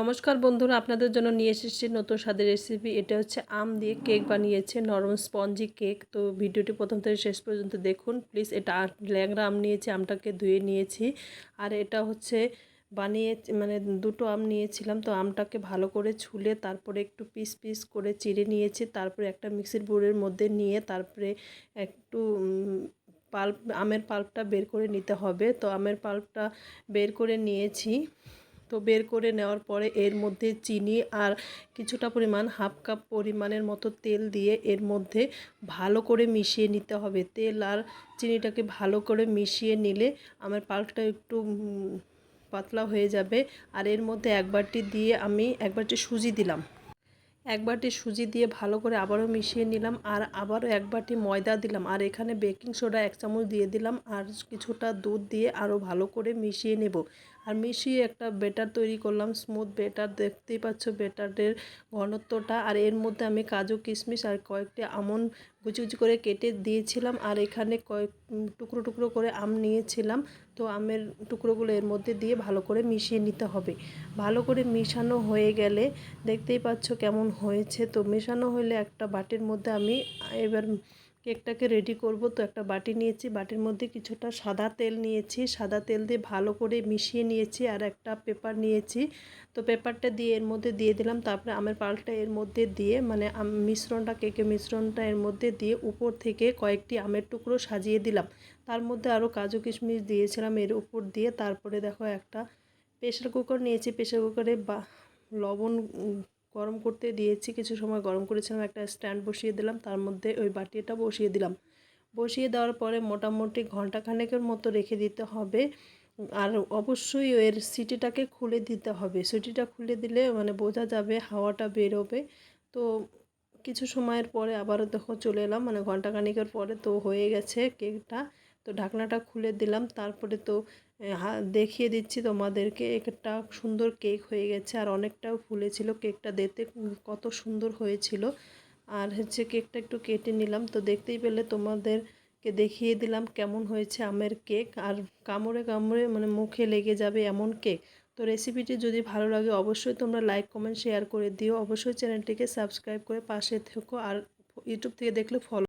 নমস্কার বন্ধুরা, আপনাদের জন্য নিয়ে এসেছি নতুন স্বাদের রেসিপি এটা হচ্ছে আম দিয়ে কেক বানিয়েছে, নরম স্পঞ্জি কেক তো ভিডিওটি প্রথম থেকে শেষ পর্যন্ত দেখুন। প্লিজ এটা ল্যাংরা আম নিয়েছি, আমটাকে ধুয়ে নিয়েছি। আর এটা হচ্ছে বানিয়ে মানে দুটো আম নিয়েছিলাম। তো আমটাকে ভালো করে ছুলে তারপরে একটু পিস পিস করে চিড়ে নিয়েছি। তারপরে একটা মিক্সির বোর্ডের মধ্যে নিয়ে তারপরে একটু পাল্প আমের পাল্পটা বের করে নিতে হবে। তো আমের পাল্পটা বের করে নিয়েছি। তো বের করে নেওয়ার পরে এর মধ্যে চিনি আর কিছুটা পরিমাণ হাফ কাপ পরিমাণের মতো তেল দিয়ে এর মধ্যে ভালো করে মিশিয়ে নিতে হবে। তেল আর চিনিটাকে ভালো করে মিশিয়ে নিলে আমার পাল্পটা একটু পাতলা হয়ে যাবে। আর এর মধ্যে এক বাটি দিয়ে আমি এক বাটি সুজি দিলাম। এক বাটি সুজি দিয়ে ভালো করে আবারও মিশিয়ে নিলাম আর আবারও এক বাটি ময়দা দিলাম। আর এখানে বেকিং সোডা এক চামচ দিয়ে দিলাম আর কিছুটা দুধ দিয়ে আরও ভালো করে মিশিয়ে নেব। আর মিশিয়ে একটা বেটার তৈরি করলাম স্মুথ বেটার। দেখতেই পাচ্ছ বেটারের ঘনত্বটা। আর এর মধ্যে আমি কাজু, কিশমিশ আর কয়েকটি আমন কুচি কুচি করে কেটে দিয়েছিলাম আর এখানে কয়েক টুকরো টুকরো করে আম নিয়েছিলাম। তো আমের টুকরোগুলো এর মধ্যে দিয়ে ভালো করে মিশিয়ে নিতে হবে। ভালো করে মিশানো হয়ে গেলে দেখতেই পাচ্ছ কেমন হয়েছে। তো মেশানো হলে একটা বাটির মধ্যে আমি এবার কেকটাকে রেডি করব। তো একটা বাটি নিয়েছি। বাটির মধ্যে কিছুটা সাদা তেল নিয়েছি। সাদা তেল দিয়ে ভালো করে মিশিয়ে নিয়েছি আর একটা পেপার নিয়েছি। তো পেপারটা দিয়ে এর মধ্যে দিয়ে দিলাম। তারপরে আমের পালটা এর মধ্যে দিয়ে মানে মিশ্রণটা, কেকের মিশ্রণটা এর মধ্যে দিয়ে উপর থেকে কয়েকটি আমের টুকরো সাজিয়ে দিলাম। তার মধ্যে আরও কাজু কিশমিশ দিয়েছিলাম এর উপর দিয়ে। তারপরে দেখো একটা প্রেশার কুকার নিয়েছি। প্রেশার কুকারে বা লবণ গরম করতে দিয়েছি, কিছু সময় গরম করেছিলাম, একটা স্ট্যান্ড বসিয়ে দিলাম, তার মধ্যে ওই বাটিটা বসিয়ে দিলাম। বসিয়ে দেওয়ার পরে মোটামুটি ঘন্টাখানেকের মতো রেখে দিতে হবে। আর অবশ্যই এর সিটিটাকে খুলে দিতে হবে। সিটিটা খুলে দিলে মানে বোঝা যাবে হাওয়াটা বেরোবে। তো কিছু সময়ের পরে আবারও দেখো চলে এলাম মানে ঘন্টাখানেকের পরে তো হয়ে গেছে কেকটা। তো ঢাকনাটা খুলে দিলাম। তারপরে তো দেখিয়ে দিচ্ছি তোমাদেরকে। একটা সুন্দর কেক হয়ে গেছে আর অনেকটাও ফুলেছিল কেকটা দেখতে। কত সুন্দর হয়েছিল। আর হচ্ছে কেকটা একটু কেটে নিলাম। তো দেখতেই পেলে তোমাদেরকে দেখিয়ে দিলাম কেমন হয়েছে আমের কেক। আর কামড়ে কামড়ে মানে মুখে লেগে যাবে এমন কেক। তো রেসিপিটি যদি ভালো লাগে অবশ্যই তোমরা লাইক, কমেন্ট, শেয়ার করে দিও। অবশ্যই চ্যানেলটিকে সাবস্ক্রাইব করে পাশে থেকো। আর ইউটিউব থেকে দেখলে ফলো